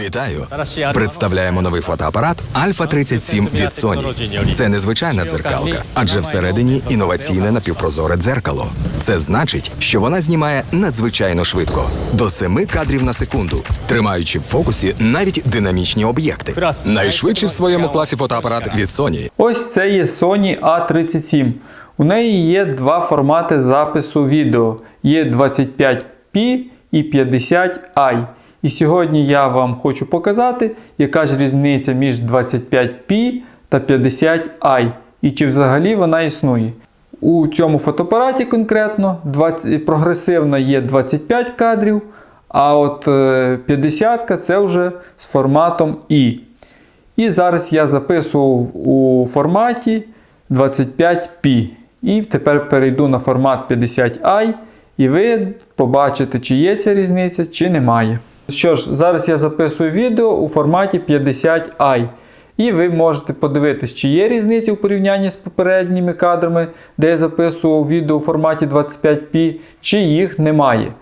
Вітаю! Представляємо новий фотоапарат Альфа 37 від Sony. Це незвичайна дзеркалка, адже всередині інноваційне напівпрозоре дзеркало. Це значить, що вона знімає надзвичайно швидко до 7 кадрів на секунду, тримаючи в фокусі навіть динамічні об'єкти. Найшвидший в своєму класі фотоапарат від Sony. Ось це є Sony A37. У неї є два формати запису відео: є 25p і 50i. І сьогодні я вам хочу показати, яка ж різниця між 25p та 50i, і чи взагалі вона існує. У цьому фотоапараті конкретно 20, прогресивна є 25 кадрів, а от е, 50 це вже з форматом I. І зараз я записував у форматі 25p. І тепер перейду на формат 50i, і ви побачите, чи є ця різниця, чи немає. Що ж, зараз я записую відео у форматі 50i. І ви можете подивитись, чи є різниця у порівнянні з попередніми кадрами, де я записував відео у форматі 25p, чи їх немає.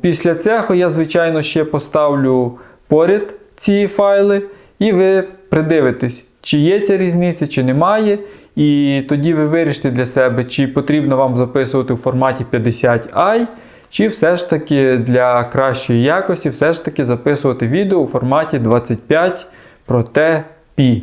Після цього я, звичайно, ще поставлю поряд ці файли, і ви придивитесь, чи є ця різниця, чи немає. І тоді ви вирішите для себе, чи потрібно вам записувати у форматі 50i, чи все ж таки для кращої якості все ж таки записувати відео у форматі 25 проте P.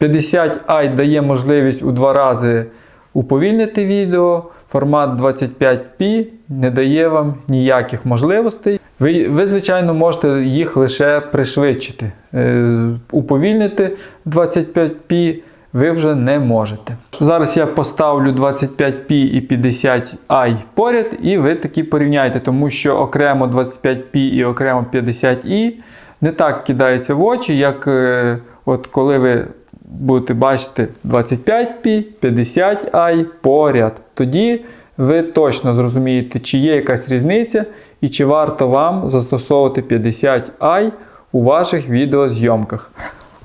50i дає можливість у два рази уповільнити відео. Формат 25p не дає вам ніяких можливостей. Ви, ви звичайно, можете їх лише пришвидшити. Е, уповільнити 25p ви вже не можете. Зараз я поставлю 25p і 50i поряд, і ви такі порівняйте, тому що окремо 25p і окремо 50i не так кидається в очі, як е, от коли ви будете бачити 25p, 50i поряд. Тоді ви точно зрозумієте, чи є якась різниця і чи варто вам застосовувати 50i у ваших відеозйомках.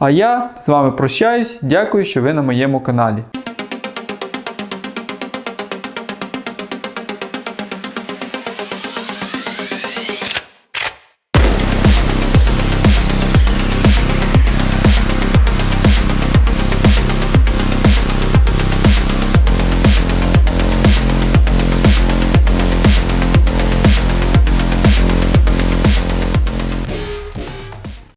А я з вами прощаюсь. Дякую, що ви на моєму каналі.